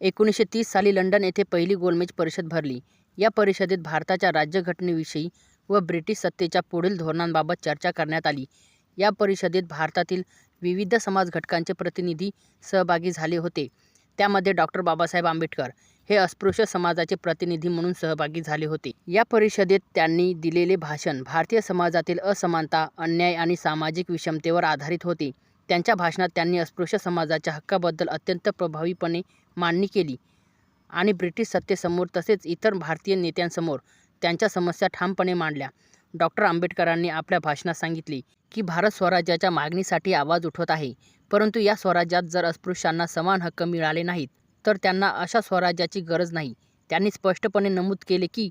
एकोणीसशे तीस साली लंडन येथे पहिली गोलमेज परिषद भरली. या परिषदेत भारताच्या राज्यघटनेविषयी व ब्रिटिश सत्तेच्या पुढील धोरणांबाबत चर्चा करण्यात आली. या परिषदेत भारतातील विविध समाजघटकांचे प्रतिनिधी सहभागी झाले होते. त्यामध्ये डॉ. बाबासाहेब आंबेडकर हे अस्पृश्य समाजाचे प्रतिनिधी म्हणून सहभागी झाले होते. या परिषदेत त्यांनी दिलेले भाषण भारतीय समाजातील असमानता, अन्याय आणि सामाजिक विषमतेवर आधारित होते. त्यांच्या भाषणात त्यांनी अस्पृश्य समाजाच्या हक्कांबद्दल अत्यंत प्रभावीपणे मांडणी केली आणि ब्रिटिश सत्तेसमोर तसेच इतर भारतीय नेत्यांसमोर त्यांच्या समस्या ठामपणे मांडल्या. डॉक्टर आंबेडकरांनी आपल्या भाषणात सांगितले की भारत स्वराज्याच्या मागणीसाठी आवाज उठवत आहे, परंतु या स्वराज्यात जर अस्पृश्यांना समान हक्क मिळाले नाहीत तर त्यांना अशा स्वराज्याची गरज नाही. त्यांनी स्पष्टपणे नमूद केले की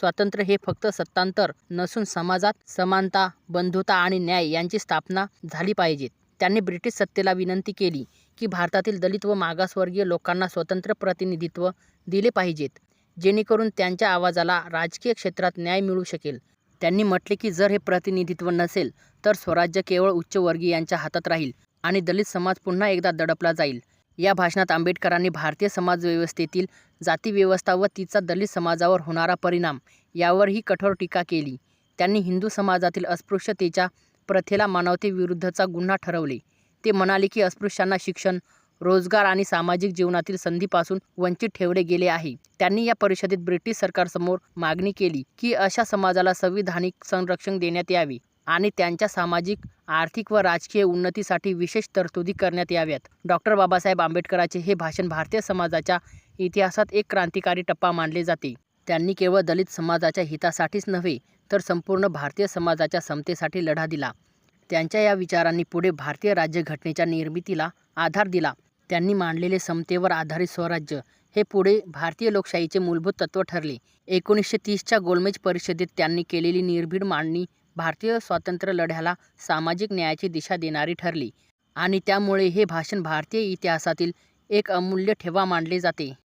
स्वातंत्र्य हे फक्त सत्तांतर नसून समाजात समानता, बंधुता आणि न्याय यांची स्थापना झाली पाहिजेत त्यांनी ब्रिटिश सत्तेला विनंती केली की भारतातील दलित व मागासवर्गीय लोकांना स्वतंत्र प्रतिनिधित्व दिले पाहिजेत जेणेकरून त्यांच्या आवाजाला राजकीय क्षेत्रात न्याय मिळू शकेल. त्यांनी म्हटले की जर हे प्रतिनिधित्व नसेल तर स्वराज्य केवळ उच्चवर्गीयांच्या हातात राहील आणि दलित समाज पुन्हा एकदा दडपला जाईल. या भाषणात आंबेडकरांनी भारतीय समाजव्यवस्थेतील जातीव्यवस्था व तिचा दलित समाजावर होणारा परिणाम यावरही कठोर टीका केली. त्यांनी हिंदू समाजातील अस्पृश्यतेच्या प्रथेला मानवतेविरुद्धचा गुन्हा ठरवले. ते म्हणाले की अस्पृश्यांना शिक्षण, रोजगार आणि सामाजिक जीवनातील संधीपासून वंचित ठेवले गेले आहे. त्यांनी या परिषदेत ब्रिटिश सरकारसमोर मागणी केली की अशा समाजाला संविधानिक संरक्षण देण्यात यावे आणि त्यांच्या सामाजिक, आर्थिक व राजकीय उन्नतीसाठी विशेष तरतुदी करण्यात याव्यात. डॉक्टर बाबासाहेब आंबेडकरांचे हे भाषण भारतीय समाजाच्या इतिहासात एक क्रांतिकारी टप्पा मानले जाते. त्यांनी केवळ दलित समाजाच्या हितासाठीच नव्हे तर संपूर्ण भारतीय समाजाच्या समतेसाठी लढा दिला. त्यांच्या या विचारांनी पुढे भारतीय राज्यघटनेच्या निर्मितीला आधार दिला. त्यांनी मांडलेले समतेवर आधारित स्वराज्य हे पुढे भारतीय लोकशाहीचे मूलभूत तत्त्व ठरले. एकोणीसशे तीसच्या गोलमेज परिषदेत त्यांनी केलेली निर्भीड मांडणी भारतीय स्वातंत्र्यलढ्याला सामाजिक न्यायाची दिशा देणारी ठरली आणि त्यामुळे हे भाषण भारतीय इतिहासातील एक अमूल्य ठेवा मानले जाते.